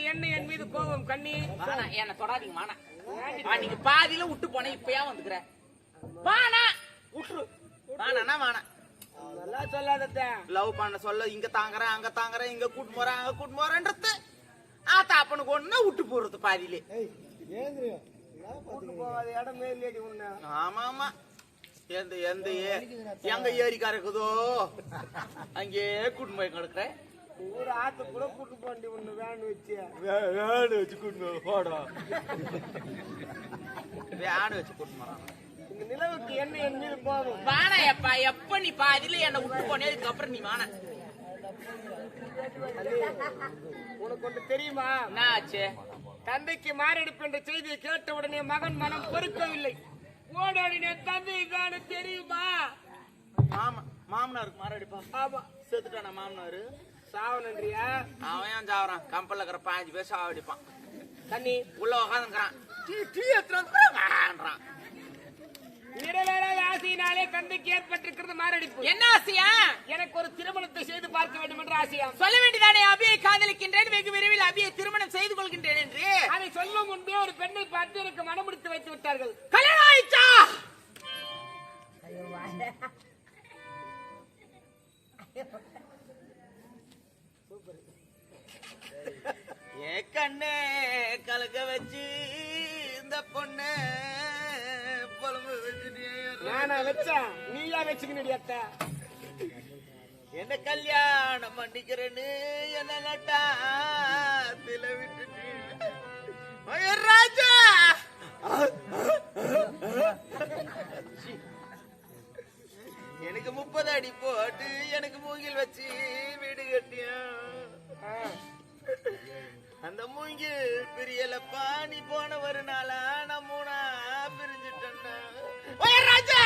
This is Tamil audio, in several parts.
நிலவுக்கு என்ன என் மீது கோபம் கண்ணி. வாணா என்ன தொடாதீங்க வாணா வா, நீங்க பாதியில விட்டு போன இப்ப ஏன் வந்துக்கிற வாணா விட்டுரு வாணா வாணா நல்லா சொல்லாதத்த லவ் பண்ண சொல்ல இங்க தாங்குறேன் அங்க தாங்குறேன் இங்க கூட்டு போறேன் அங்க கூட்டு போறேன்றது. ஆத்தா அப்பனுக்கு ஒண்ணு விட்டு போறது பாதியிலே. கூட்டு போகாத இடமே இல்லையடி உன்ன. ஆமா ஆமா. எந்த எந்த எங்க ஏரிக்கா இருக்குதோ? அங்கே கூட்டு போய் கிடக்குறேன். ஊர் ஆத்து கூட கூட்டு போண்டி உன்ன வேன் வச்சு. வேடு வச்சு கூட்டு போடா. வேடு வச்சு கூட்டு போறான் இந்த நிலவுக்கு என்ன என் மீது கோபம் வாணா எப்பா எப்ப நீ பாதியில என்ன விட்டு அப்புறம் நீ வாணா. உனக்கு ஒன்று தெரியுமா? என்ன ஆச்சு தந்தைக்கு மாரடைப்பு என்ற செய்தியை கேட்ட உடனே மகன் மனம் பொறுக்கவில்லை. ஓடோடினேன் தந்தை காண தெரியுமா? மாமா மாமனாருக்கு மாரடிப்பா. ஆமா. செத்துட்டானா மாமனாரு? சாவனன்றியா அவன் ஏன் சாவறான்? கம்பல்ல இருக்கிற பாஞ்சு பேர் சாவடிப்பான் தண்ணி. உள்ள டீ டீ நிரலால் ஆசையினாலே தந்தைக்கு ஏற்பட்டிருக்கிறது மாரடைப்பு. என்ன ஆசையா? எனக்கு ஒரு திருமணத்தை செய்து பார்க்க வேண்டும் என்ற ஆசையாம் சொல்ல வேண்டியதானே அபியை காதலிக்கின்றேன் வெகு விரைவில் அபியை திருமணம் செய்து கொள்கின்றேன் என்று. அதை சொல்லும் முன்பே ஒரு பெண்ணை பார்த்து எனக்கு மனமுடித்து வைத்து விட்டார்கள். கல்யாணம் வச்சா நீயா வச்சுக்கினடி அத்தை. என்ன கல்யாணம் பண்ணிக்கிறேன்னு என்ன நட்டாத்துல விட்டுட்டு. ராஜா! எனக்கு முப்பது அடி போட்டு எனக்கு மூங்கில் வச்சு வீடு கட்டியா? அந்த மூங்கில் பிரியலப்பா நீ போன ஒரு நாளா நான் மூணா ராஜா!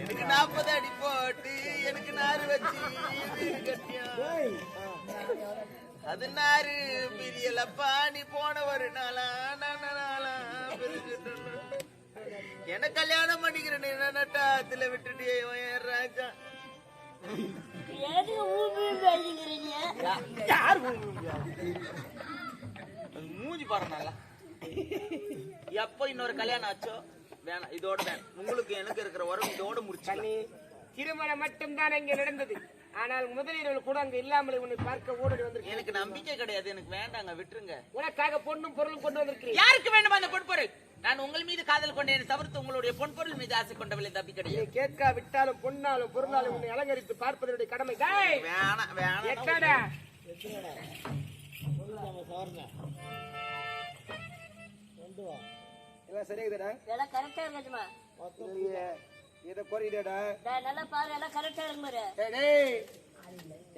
எனக்கு நாற்பது அடி போட்டு எனக்கு நாறு வச்சு அது நாறு பிரியலப்பா நீ போன ஒரு நாளா நான் நாளா என்ன கல்யாணம் பண்ணிக்கிறேன் என்ன நட்டாத்துல விட்டுட்டு என் ராஜா. யார் மூஞ்சி பாரு நல்லா. எப்போ இன்னொரு கல்யாணம் ஆச்சோ? வேணாம் இதோட வேணாம். உங்களுக்கு எனக்கு இருக்கிற உறவு இதோட முடிச்சு திருமணம் மட்டும்தான் இங்கே நடந்தது. ஆனால் முதலீடுகள் கூட அங்கு இல்லாமல் உன்னை பார்க்க ஓடி வந்திருக்கேன் எனக்கு நம்பிக்கை கிடையாது. எனக்கு வேண்டாங்க விட்டுருங்க. உனக்காக பொண்ணும் பொருளும் கொண்டு வந்திருக்கிறேன். யாருக்கு வேண்டுமா அந்த பொன் பொருள்? நான் உங்கள் மீது காதல் கொண்டேன். தவிர்த்து உங்களுடைய பொன் பொருள் மீது ஆசை கொண்டவில்லை தப்பி நீ கிடையாது. கேட்கா விட்டாலும் பொன்னாலும் பொருளாலும் உன்னை அலங்கரித்து பார்ப்பதனுடைய கடமை. டேய், வேணாம் வேணாம். எக்காடா எல்லாம் சரியாகுதுடா? எல்லாம் கரெக்டா இருக்குமா இல்லையே இதை குறையுதேடா நல்லா பாரு எல்லாம் கரெக்டா இருக்கு டேய், டேய்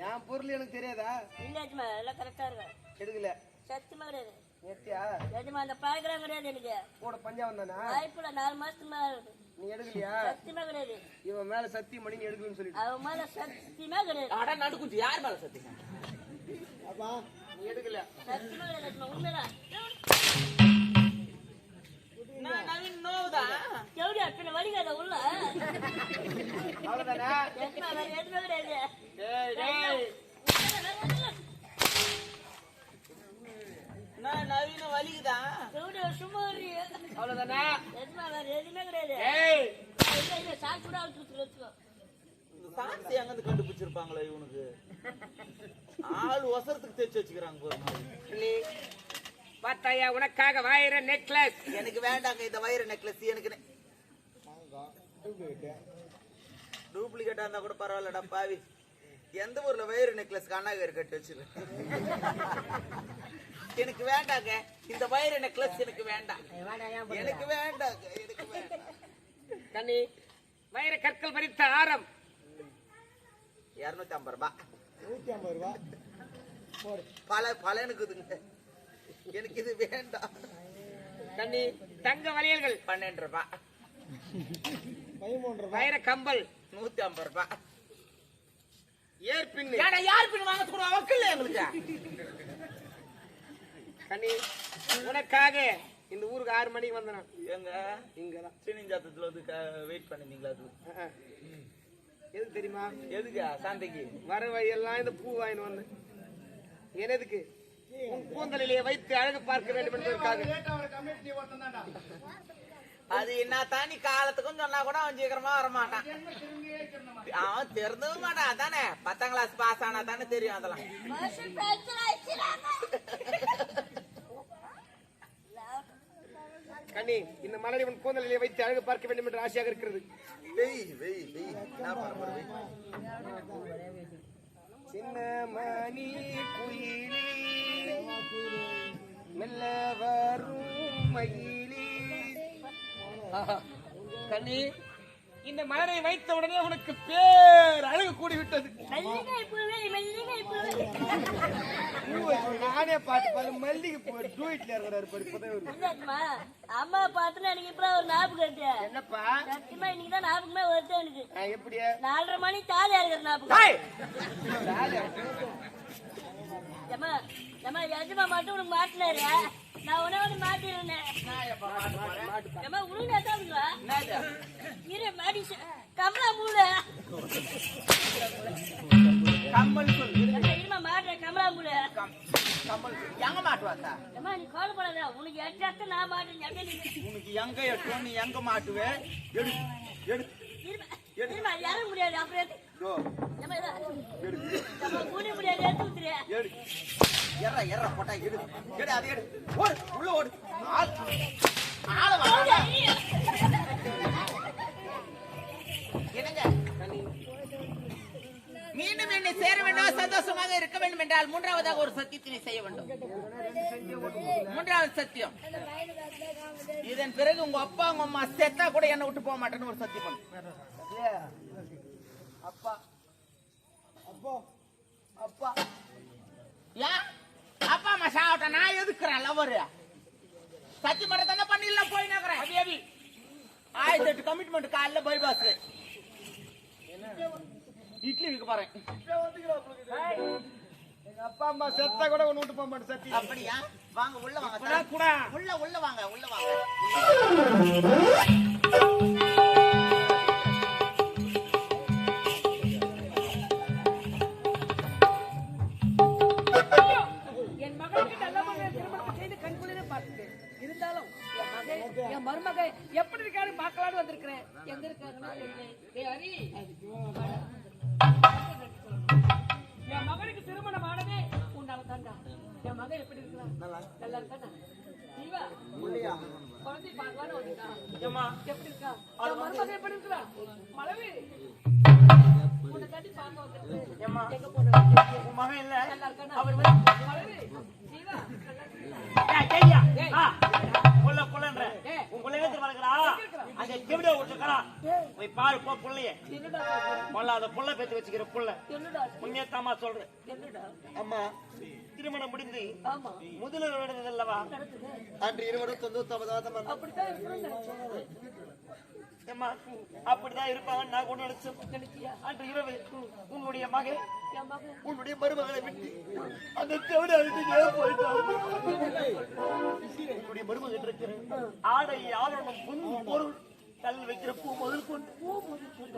என் பொருள் எனக்கு தெரியாதா? இல்ல எல்லாம் கரெக்டா இருக்கு. எடுக்கல. சத்தியமா கிடையாது. நேத்தியா எஜமா அந்த பழக்கம் கிடையாது எனக்கு. கூட பஞ்சாபம் தானா வாய்ப்புல நாலு மாசத்துக்கு மேல இருக்கு. நீ எடுக்கலையா? சத்தியமா கிடையாது. இவன் மேல சத்தியம் பண்ணி நீ எடுக்கலன்னு சொல்லிட்டு. அவன் மேல சத்தியமா கிடையாது. அட நடு குஞ்சு யார் மேல சத்திங்க நீ எடுக்கல. சத்தியமா கிடையாது உண்மைதான். நான் நவீன் நோவுதா எப்படி அத்தனை வலிக்காத உள்ள வேற எதுவுமே கிடையாது. டேய். டேய் நான் நவீன வலிக்குதா எப்படி சும்மா எஜமா வேற எதுவுமே கிடையாது. சாக்கு கூட அவுத்து வச்சுக்கோ. எங்க இருந்து கண்டுபிடிச்சிருப்பாங்களோ இவனுக்கு? ஆள் ஒசரத்துக்கு தேய்ச்சி வச்சுக்கிறாங்க நீ. பார்த்தாயா உனக்காக வாயிர நெக்லஸ் எனக்கு வேண்டாங்க இந்த வயிறு நெக்லஸ் எனக்கு டூப்ளிகேட்டா இருந்தா கூட பரவாயில்லடா பாவி. எந்த ஊர்ல வயிறு நெக்லஸ் கண்ணாகர் கட்டி வச்சிரு. எனக்கு வேண்டாங்க இந்த வயிறு நெக்லஸ் எனக்கு வேண்டாம். எனக்கு வேண்டாங்க எனக்கு வேண்டாம். கண்ணி வைர கற்கள் பறித்த ஆரம். இருநூத்தி ஐம்பது ரூபாய். பல பலனுக்குதுங்க எனக்கு இது வேண்டாம். கண்ணி தங்க வளையல்கள். பன்னெண்டு ரூபாய் வைர கம்பல். நூத்தி ஐம்பது ரூபாய் ஏற்பின்னு ஏடா யார் பின் வாங்க கூட வக்கல்ல எங்களுக்கு? கண்ணி உனக்காக இந்த ஊருக்கு ஆறு மணிக்கு வந்தேன். எங்க இங்கதான். சீனிஞ்சாத்தத்துல வந்து வெயிட் பண்ணிருந்தீங்களா அது. எது தெரியுமா? எதுக்கு சந்தைக்கு? வர வழியெல்லாம் இந்த பூ வாங்கிட்டு வந்தேன். எனதுக்கு உன் கூந்தலிலே வைத்து அழகு பார்க்க வேண்டும் என்பதற்காக. அது என்ன தானி காலத்துக்கும் சொன்னா கூட அவன் சீக்கிரமா வர மாட்டான் அவன் தெரிஞ்சவும் மாட்டான் அதானே? பத்தாம் கிளாஸ் பாஸ் ஆனா தானே தெரியும் அதெல்லாம். கண்ணி இந்த மலரை உன் கூந்தலிலே வைத்து அழகு பார்க்க வேண்டும் என்று ஆசையாக இருக்கிறது. வெய் வெய் வெய். சின்ன மணி குயிலி மெல்ல வரும் மயிலி. கண்ணி இந்த மலரை வைத்த உடனே உனக்கு பேர் அழகு கூடி விட்டது மல்லிகை பூவே, மல்லிகை பூவே. பூவை நானே பாட்டு பாரு மல்லிகை பூ டூயிட்ல இருக்கிறாரு அம்மா பார்த்துன்னு எனக்கு இப்பதான் ஒரு ஞாபகம் வருது. என்னப்பா சத்தியமா இன்னைக்குதான் ஞாபகமே வருது எனக்கு எப்படியா நாலரை மணி தாலியா இருக்கிற ஞாபகம் ஹாய் ஏம்மா, ஏம்மா, எஜமா மட்டும் உனக்கு மாட்டினாரு நான் வந்து மாட்டிருந்தேன் உனக்கு எத்தாதுங்களா என்னது இரு மாடி கமலா மூளை. கம்மல் இருமா மாட்டேன் கமலா மூளை. கம்- கம்மல். எங்க மாட்டுவாத்தா ஏம்மா நீ கவலைப்படாத உனக்கு எட்டாத்த நான் மாட்டேன் நீ உனக்கு எங்க எட்டும் நீ எங்க மாட்டுவே? எடு எடு. இருமா இறங்க முடியாது. அப்புறம் எற எற போட்டா எடு எடு அதை எடு. ஓடு உள்ள ஓடு. ஆள். ஆள வா. என்னங்க? மீண்டும் என்னை சேர வேண்டும்? சந்தோஷமாக இருக்க வேண்டும் என்றால் மூன்றாவதாக ஒரு சத்தியத்தினை செய்ய வேண்டும். மூன்றாவது சத்தியம். இதன் பிறகு உங்க அப்பா உங்க அம்மா செத்தா கூட என்ன விட்டு போக மாட்டேன்னு ஒரு சத்தியம் பண்ணு. அப்பா. அப்போ. அப்பா. ஏன் அப்பா அம்மா சாப்பிட்ட நான் எதுக்குறேன் லவரு சத்தி மட்டும் தானே பண்ணிடலாம் போய் நகரேன். ஆயிரத்தி எட்டு கமிட்மெண்ட் காலைல பைபாஸ் இட்லி விற்க போறேன். எங்க அப்பா அம்மா செத்தா கூட ஒண்ணு விட்டு போக மாட்டேன் சத்தி. அப்படியா? வாங்க உள்ள வாங்க கூட. உள்ள உள்ள வாங்க உள்ள வாங்க. போய் பாரு போ புள்ளைய. என்னடா சொல்ற? முதல்ல அந்த புள்ள பெத்து வச்சுக்கிற புள்ள. உண்மையத்தாம்மா சொல்றேன். அம்மா, திருமணம் முடிந்து நடக்குது அன்று இருவரும் தொண்ணூத்தி ஒன்பதாவது அம்மா, அப்படிதான் இருப்பாங்கன்னு நான் கூட நினைச்சேன். அன்று இரவு உன்னுடைய மகன் உன்னுடைய மருமகளை விட்டு அந்த செவிட வீட்டுக்கே போயிட்டான். உன்னுடைய மருமகன் இருக்கிற ஆடை ஆவரணம் பொன் பொருள் கல் வைக்கிற பூ முதல் கொண்டு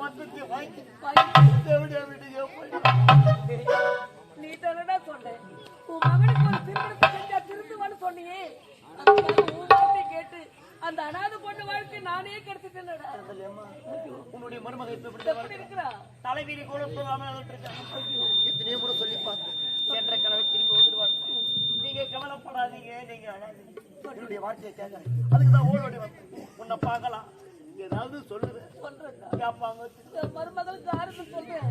மொத்தத்தை வாங்கி செவிட வீட்டுக்கே போயிட்டான். நீ தானடா சொன்ன? உன் மகனுக்கு ஒரு திருமணத்தை செஞ்சா திருந்துவான்னு சொன்னியே. கேட்டு அந்த அனாதை பொண்ணு வாழ்க்கை நானே கெடுத்துட்டேன்டா. உன்னுடைய இப்படி எப்படி இருக்கிறா? தலைவீரி கூட எத்தனையோ கூட சொல்லி பார்த்தேன் சென்ற கனவை திரும்பி வந்துடுவார். நீங்க கவலைப்படாதீங்க நீங்க என்னுடைய வார்த்தையை கேட்கறேன். அதுக்கு தான் ஓடோடி வந்தேன். உன்னை பார்க்கலாம். ஏதாவது சொல்லுவேன் சொல்றேன்டா. கேட்பாங்க மருமகளுக்கு ஆறுதல் சொல்றேன்.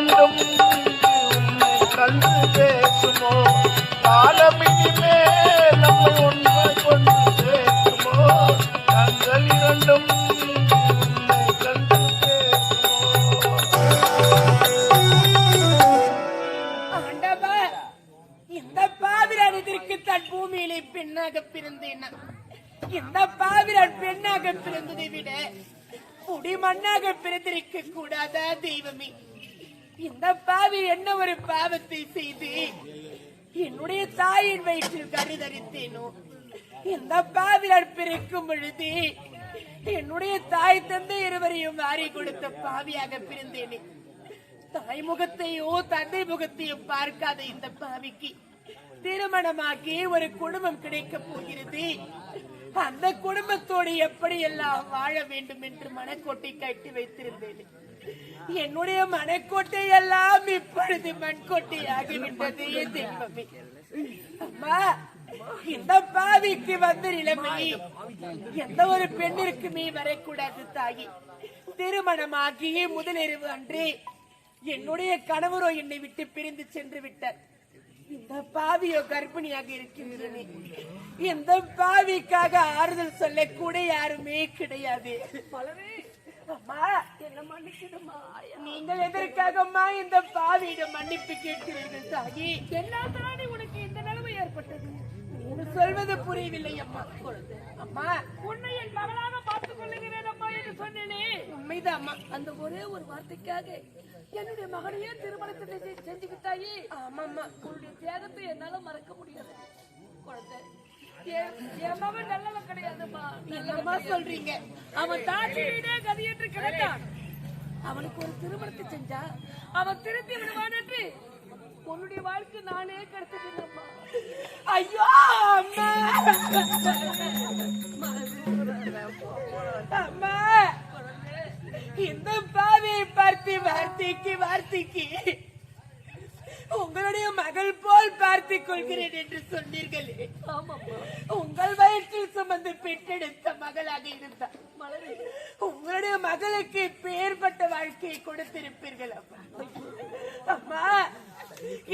கண்டும் கண்டு பேசுமோ? காலமினிமே நம்மை ஒன்றாய் கொண்டு சேர்க்குமோ? கண்கள் இரண்டும் தன் பூமியிலே பெண்ணாக பிறந்தேன். இந்த பாவிரன் பெண்ணாக பிறந்ததை விட குடி மண்ணாக பிறந்திருக்க கூடாதா தெய்வமே? இந்த பாவி என்ன ஒரு பாவத்தை செய்து என்னுடைய தாயின் வயிற்றில் கருதரித்தேனோ இந்த பாவிரன் பிறக்கும் பொழுது என்னுடைய தாய் தந்தை இருவரையும் மாறி கொடுத்த பாவியாக பிறந்தேனே. தாய் முகத்தையோ தந்தை முகத்தையோ பார்க்காத இந்த பாவிக்கு திருமணமாகி ஒரு குடும்பம் கிடைக்க போகிறது. அந்த குடும்பத்தோடு எப்படி எல்லாம் வாழ வேண்டும் என்று மனக்கோட்டை கட்டி வைத்திருந்தேன். என்னுடைய மனக்கோட்டை எல்லாம் இப்பொழுது மண்கோட்டை ஆகிவிட்டது தெய்வமே. அம்மா இந்த பாவிக்கு வந்த நிலைமை எந்த ஒரு பெண்ணிற்குமே வரக்கூடாது தாயி. திருமணமாகி முதலிரவு அன்று என்னுடைய கணவரோ என்னை விட்டு பிரிந்து சென்று விட்டார். இந்த பாவியோ கர்ப்பிணியாக இருக்கின்றனே இந்த பாவிக்காக ஆறுதல் சொல்லக்கூட யாருமே கிடையாது. அம்மா என்ன மன்னிச்சிடுமா நீங்கள் எதற்காகம்மா இந்த பாவியிடம் மன்னிப்பு கேட்கிறீர்கள் சாகி என்னால்தானே உனக்கு இந்த நிலைமை ஏற்பட்டது? நீங்க சொல்வது புரியவில்லை அம்மா. அம்மா உன்னை என் மகளாக பார்த்துக் கொள்ளுகிறேன் அம்மா என்று சொன்னேனே. உண்மைதான் அம்மா. அந்த ஒரே ஒரு வார்த்தைக்காக என்னுடைய மகனையே திருமணத்தை செஞ்சுக்கிட்டாயே செஞ்சு விட்டாயே ஆமாம்மா. உன்னுடைய தியாகத்தை என்னால மறக்க முடியாது. குழந்தை என் மகன் நல்லவன் கிடையாதும்மா நல்லவமா சொல்றீங்க. அவன் தாட்சி வீடே கதியற்று கிடந்தான். அவனுக்கு ஒரு திருமணத்தை செஞ்சா அவன் திருத்தி விடுவான் என்று உன்னுடைய வாழ்க்கை நானே கடத்திட்டேன்மா ஐயோ அம்மா. அம்மா. இந்த பாவியை பார்த்து வார்த்தைக்கு வார்த்தைக்கு. உங்களுடைய மகள் போல் பார்த்துக் கொள்கிறேன் என்று சொன்னீர்களே. உங்கள் வயிற்றில் சுமந்து பெற்றெடுத்த மகளாக இருந்தார். உங்களுடைய மகளுக்கு பேர்பட்ட வாழ்க்கையை கொடுத்திருப்பீர்கள் அம்மா அம்மா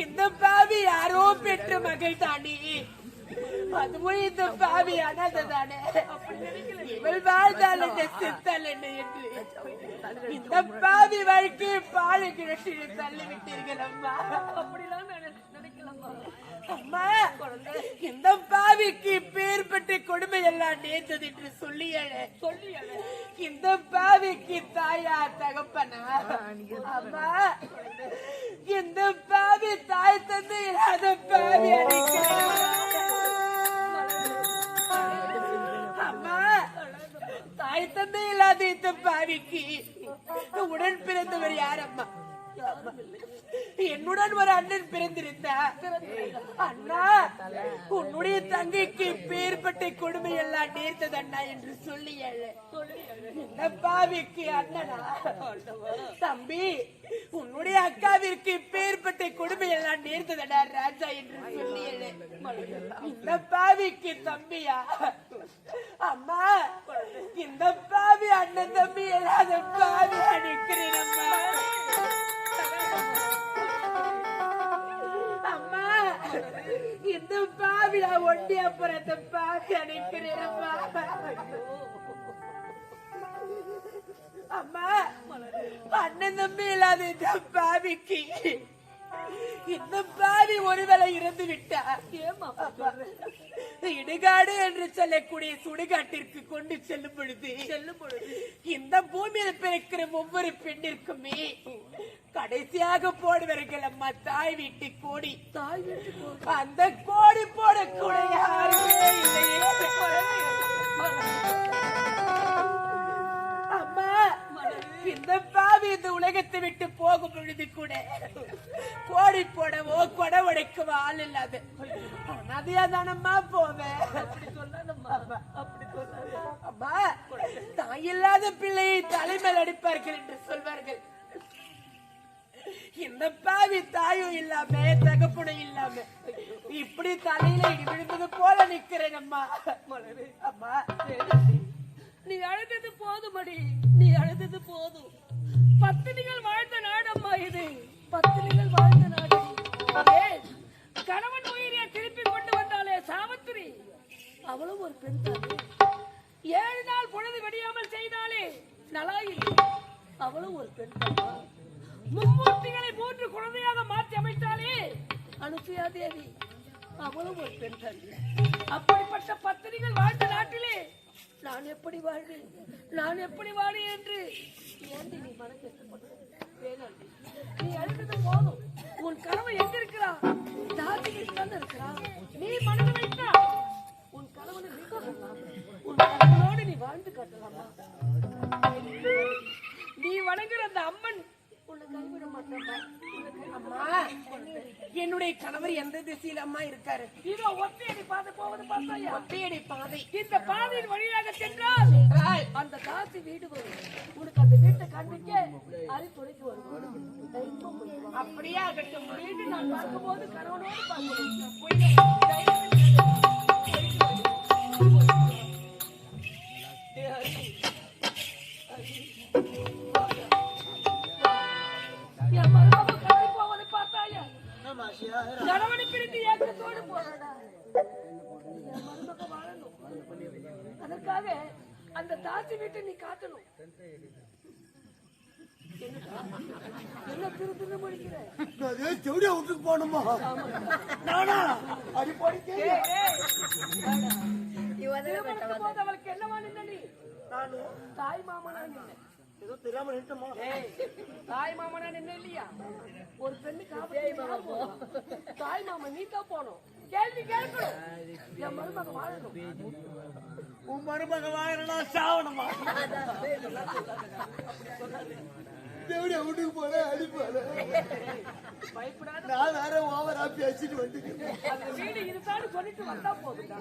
இந்த பாவி யாரோ பெற்ற மகள் தானே. அதுவும் இந்த பாவி. அனாதை இவள் வாழ்ந்தால் என்ன செத்தால் என்ன என்று. இந்த பாவி வாழ்க்கையை பாலை கிணற்றில் தள்ளிவிட்டீர்கள் அம்மா. அப்படிலாம் நினைக்கலாமா அம்மா இந்த பாவிக்கு பேர்பட்ட கொடுமை எல்லாம் நேர்ந்தது என்று சொல்லியழ சொல்லியழ இந்த பாவிக்கு தாயா தகப்பனா? அம்மா இந்த பாவி தாய் தந்தை இல்லாத பாவி அம்மா தாய் தந்தை இல்லாத இந்த பாவிக்கு உடன் பிறந்தவர் யார் அம்மா? என்னுடன் ஒரு அண்ணன் பிறந்திருந்த. அண்ணா உன்னுடைய தங்கைக்கு பேர்பட்ட கொடுமை எல்லாம் நேர்ந்தது அண்ணா என்று சொல்லி பாவிக்கு அண்ணனா. தம்பி உன்னுடைய அக்காவிற்கு இப்பேற்பட்ட கொடுமை எல்லாம் நேர்ந்ததடா ராஜா என்று சொல்லி இந்த பாவிக்கு தம்பியா? அம்மா இந்த பாவி அண்ணன் தம்பி இல்லாத பாவி அடிக்கிறேன் அம்மா. அம்மா இந்த பாவில ஒண்டி அப்புறம் பாவி அடிக்கிறேன் அம்மா. அம்மா அண்ணன் தம்பி இல்லாத இந்த பாவிக்கு இந்த பாவி ஒருவேளை இறந்து விட்டா இடுகாடு என்று சொல்லக்கூடிய சுடுகாட்டிற்கு கொண்டு செல்லும் பொழுது செல்லும் பொழுது இந்த பூமியில பிறக்கிற ஒவ்வொரு பெண்ணிற்குமே கடைசியாக போடுவார்கள் அம்மா தாய் வீட்டு கோடி தாய் வீட்டு அந்த கோடி போடக்கூட யாருமே இல்லையே இந்த பாவி இந்த உலகத்தை விட்டு போகும் பொழுது கூட கோடி போடவோ கொடவடைக்கவோ ஆள் இல்லாத. அதையா தானம்மா போவேன் அம்மா தாய் இல்லாத பிள்ளையை தலைமையில் அடிப்பார்கள் என்று சொல்வார்கள். இந்த பாவி தாயும் இல்லாம தகப்பனும் இல்லாம இப்படி தலையில விழுந்தது போல நிக்கிறேன் அம்மா. அம்மா. நீ அழுதது போதுமடி. நீ அழுதது போதும். பத்தினிகள் வாழ்ந்த நாடம்மா இது. பத்தினிகள் வாழ்ந்த நாடு. கணவன் உயிரியை திருப்பி கொண்டு வந்தாலே சாவித்திரி. அவளும் ஒரு பெண் தான். ஏழு நாள் பொழுது வெடியாமல் செய்தாலே நலாயில் அவளும் ஒரு பெண் தான். மும்மூர்த்திகளை மூன்று குழந்தையாக மாற்றி அமைத்தாலே அனுசுயா தேவி. அவளும் ஒரு பெண் தான். அப்படிப்பட்ட பத்திரிகள் வாழ்ந்த நாட்டிலே நான் எப்படி வாழ்வேன்? நான் எப்படி வாழேன் என்று? ஏண்டி நீ மனம் கஷ்டப்படுற வேணாண்டி நீ அழுதது போதும். உன் கனவு எங்க இருக்கிறா? தாத்திகிட்டு தான் இருக்கிறா? நீ மனதை வைத்தா? உன் கணவனை நீ உன் கணவனோடு நீ வாழ்ந்து காட்டலாமா? நீ வணங்குற அந்த அம்மன் என்னுடைய கணவர் எந்த திசையில அம்மா இருக்காரு? இதோ ஒத்தையடி பாதை போவது பார்த்தாயா ஒத்தையடி பாதை. இந்த பாதையின் வழியாக சென்றால் அந்த தாசி வீடு வரும் உனக்கு அந்த வீட்டை காண்பிக்க அரை துணைக்கு வரும் அப்படியே ஆகட்டும் வீடு நான் பார்க்கும்போது கணவனோடு ஏம்மா கணவனை பிரிந்து ஏக்கத்தோடு போறடா. அதற்காக அந்த தாசி வீட்டை நீ காட்டணும்? என்ன திரு திரு முடிக்கிற நான் செவடியா விட்டுக்கு போகணுமா? நானா? அடி படிக்க. திருமணத்துக்கு போது அவளுக்கு என்னவா நின்ன நீ நானு? தாய் மாமனா நின்ன. ஏதோ தெரியாம நின்றுமா ஏய், தாய் மாமனா நின்ன இல்லையா? ஒரு பெண்ணு காப்பி தாய் மாமன் நீ தான் போனோம் கேள்வி கேட்கணும். என் மருமக வாழணும். உன் மருமக வாங்கினா சாவணுமா? செவடியா விட்டுக்கு போறேன் அடிப்பாரு பயப்படாத. நான் வேற ஓவரா பேசிட்டு வந்துட்டேன். அந்த வீடு இதுதான் சொல்லிட்டு வந்தா போதும்டா